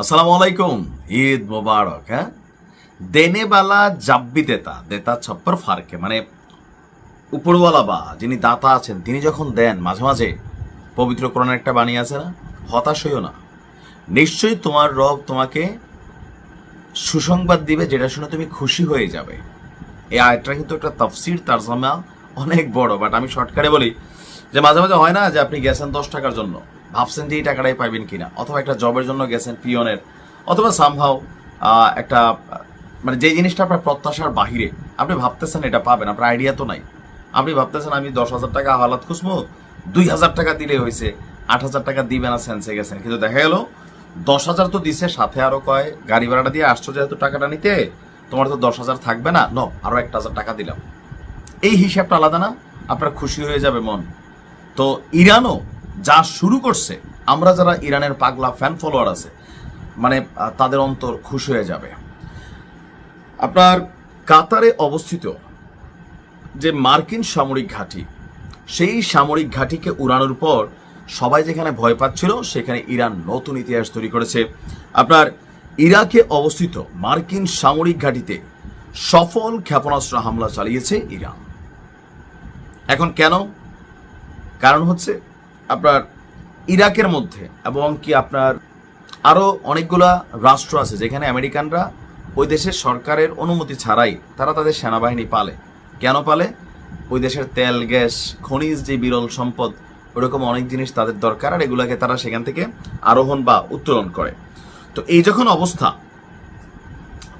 আসসালামু আলাইকুম। ঈদ মোবারক হ্যাঁ? দেনে বালা জাব্বি দেতা দেতা ছপ্পর ফারকে মানে উপরওয়ালা বা যিনি দাতা আছেন, তিনি যখন দেন, মাঝে মাঝে পবিত্র কোরআনের একটা বাণী আছে না? হতাশ হইও না। নিশ্চয়ই তোমার রব তোমাকে সুসংবাদ দিবে, যেটা শুনে তুমি খুশি হয়ে যাবে। এই আয়টা কিন্তু একটা তফসির, তারজমা অনেক বড় বাট আমি শর্টকাটে বলি যে মাঝে মাঝে হয় না যে আপনি গেছেন দশ টাকার জন্য। ভাবছেন যে এই টাকাটাই পাইবেন কিনা? অথবা একটা জবের জন্য গেছেন পিয়নের, অথবা সামহাও একটা মানে যে জিনিসটা আপনার প্রত্যাশার বাহিরে, আপনি ভাবতেছেন এটা পাবেন, আপনার আইডিয়া তো নাই। আপনি ভাবতেছেন আমি দশ হাজার টাকা হালাত খুঁজবো, দুই হাজার টাকা দিলে হয়েছে, আট হাজার টাকা দিবে না সেন্সে গেছেন। কিন্তু দেখা গেল, দশ হাজার তো দিছে, সাথে আরও কয়, গাড়ি ভাড়াটা দিয়ে আসছো যেহেতু টাকাটা নিতে, তোমার তো দশ হাজার থাকবে না, ন, আরও একটা হাজার টাকা দিলাম। এই হিসাবটা আলাদা না, আপনার খুশি হয়ে যাবে মন। তো ইরানও যা শুরু করছে, আমরা যারা ইরানের পাগলা ফ্যান ফলোয়ার আছে মানে তাদের অন্তর খুশ হয়ে যাবে। আপনার কাতারে অবস্থিত যে মার্কিন সামরিক ঘাঁটি, সেই সামরিক ঘাঁটিকে উড়ানোর পর সবাই যেখানে ভয় পাচ্ছিল, সেখানে ইরান নতুন ইতিহাস তৈরি করেছে। আপনার ইরাকে অবস্থিত মার্কিন সামরিক ঘাঁটিতে সফল ক্ষেপণাস্ত্র হামলা চালিয়েছে ইরান। এখন কেন? কারণ হচ্ছে আপনার ইরাকের মধ্যে এবং কি আপনার আরও অনেকগুলা রাষ্ট্র আছে যেখানে আমেরিকানরা ওই দেশের সরকারের অনুমতি ছাড়াই তারা তাদের সেনাবাহিনী পালে। কেন পালে? ওই দেশের তেল, গ্যাস, খনিজ যে বিরল সম্পদ, ওরকম অনেক জিনিস তাদের দরকার আর এগুলাকে তারা সেখান থেকে আরোহণ বা উত্তোলন করে। তো এই যখন অবস্থা,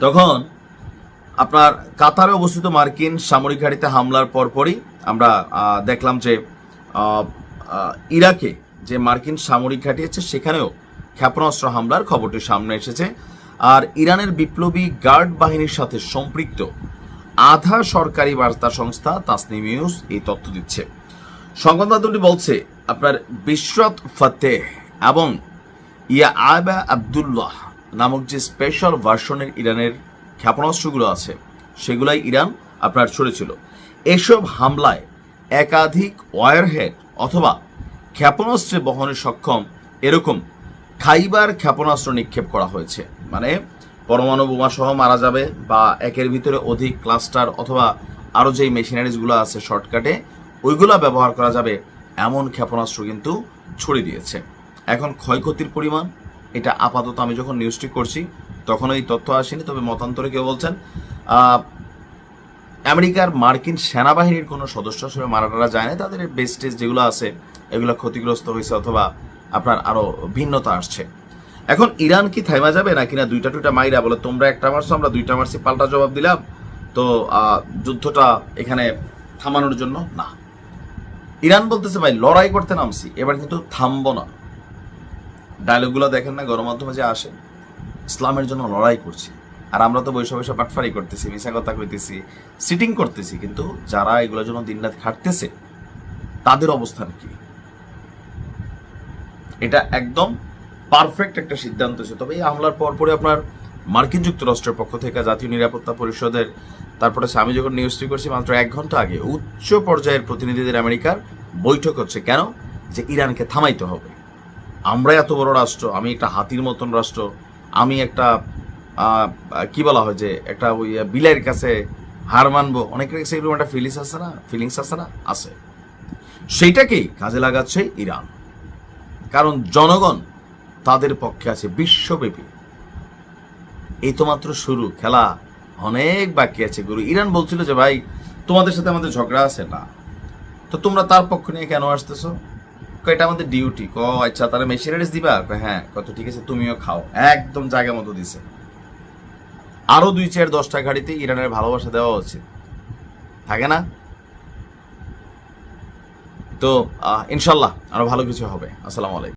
তখন আপনার কাতারে অবস্থিত মার্কিন সামরিক ঘাঁটিতে হামলার পরপরই আমরা দেখলাম যে ইরাকে যে মার্কিন সামরিক ঘাঁটি আছে, সেখানেও ক্ষেপণাস্ত্র হামলার খবরটি সামনে এসেছে। আর ইরানের বিপ্লবী গার্ড বাহিনীর সাথে সম্পৃক্ত আধা সরকারি বার্তা সংস্থা তাসনিম নিউজ এই তথ্য দিচ্ছে। সংবাদ মাধ্যমটি বলছে, আপনার বিশ্বরত ফতেহ এবং ইয়া আবা আবদুল্লাহ নামক যে স্পেশাল ভার্সনের ইরানের ক্ষেপণাস্ত্রগুলো আছে, সেগুলাই ইরান আপনার ছড়েছিল। এসব হামলায় একাধিক ওয়ারহেড অথবা ক্ষেপণাস্ত্রে বহনে সক্ষম এরকম খাইবার ক্ষেপণাস্ত্র নিক্ষেপ করা হয়েছে। মানে পরমাণু বোমা সহ মারা যাবে বা একের ভিতরে অধিক ক্লাস্টার অথবা আরও যেই মেশিনারিজগুলো আছে শর্টকাটে, ওইগুলো ব্যবহার করা যাবে, এমন ক্ষেপণাস্ত্র কিন্তু ছড়িয়ে দিয়েছে। এখন ক্ষয়ক্ষতির পরিমাণ, এটা আপাতত আমি যখন নিউজটি করছি, তখন এই তথ্য আসেনি, তবে মতান্তরে কেউ বলছেন আমেরিকার মার্কিন সেনাবাহিনীর কোনো সদস্য হিসেবে মারা টারা যায় না তাদের বেস্টেজ যেগুলো আছে, এগুলো ক্ষতিগ্রস্ত হয়েছে অথবা আপনার আরও ভিন্নতা আসছে। এখন ইরান কি থাইমা যাবে নাকি না দুইটা টুইটা মাইরা বলে, তোমরা একটা মারছো, আমরা দুইটা মারছি, পাল্টা জবাব দিলাম। তো যুদ্ধটা এখানে থামানোর জন্য না। ইরান বলতেছে, ভাই, লড়াই করতে নামছি, এবার কিন্তু থামবো না। ডায়লগুলো দেখেন না, গণমাধ্যমে যে আসে, ইসলামের জন্য লড়াই করছি। আর আমরা তো বৈশা বৈশা পাটফারি করতেছি মিশা কথা কইতেছি সিটিং করতেছি, কিন্তু যারা এগুলোর জন্য দিনরাত খাটতেছে, তাদের অবস্থান কি? এটা একদম পারফেক্ট একটা সিদ্ধান্ত ছিল তবে এই হামলার পর পরে আপনার মার্কিন যুক্তরাষ্ট্রের পক্ষ থেকে জাতীয় নিরাপত্তা পরিষদের, তারপরে আমি যখন নিউজটি করছি মাত্র এক ঘণ্টা আগে, উচ্চ পর্যায়ের প্রতিনিধিদের আমেরিকার বৈঠক হচ্ছে কেন? যে ইরানকে থামাইতে হবে। আমরা এত বড় রাষ্ট্র, আমি একটা হাতির মতন রাষ্ট্র, আমি একটা কি বলা হয় যে একটা ওই বিলের কাছে হার মানবো। অনেকের কাছে এরকম একটা ফিলিংস আছে না? ফিলিংস আছে না? আছে। সেইটাকেই কাজে লাগাচ্ছে ইরান। কারণ জনগণ তাদের পক্ষে আছে, বিশ্বব্যাপী। এই তো মাত্র শুরু, খেলা অনেক বাকি আছে। গুরু, ইরান বলছিল যে, ভাই, তোমাদের সাথে আমাদের ঝগড়া আছে না। তো তোমরা তার পক্ষ নিয়ে কেন আসতেছো? এটা আমাদের ডিউটি ক আচ্ছা তাহলে মেশিনারিজ দিবা? হ্যাঁ। কত ঠিক আছে, তুমিও খাও। একদম জায়গা মতো দিছে। আরও দুই চার দশটা গাড়িতে ইরানের ভালোবাসা দেওয়া উচিত। থাকে না? তো ইনশাল্লাহ আরও ভালো কিছু হবে। আসসালামু আলাইকুম।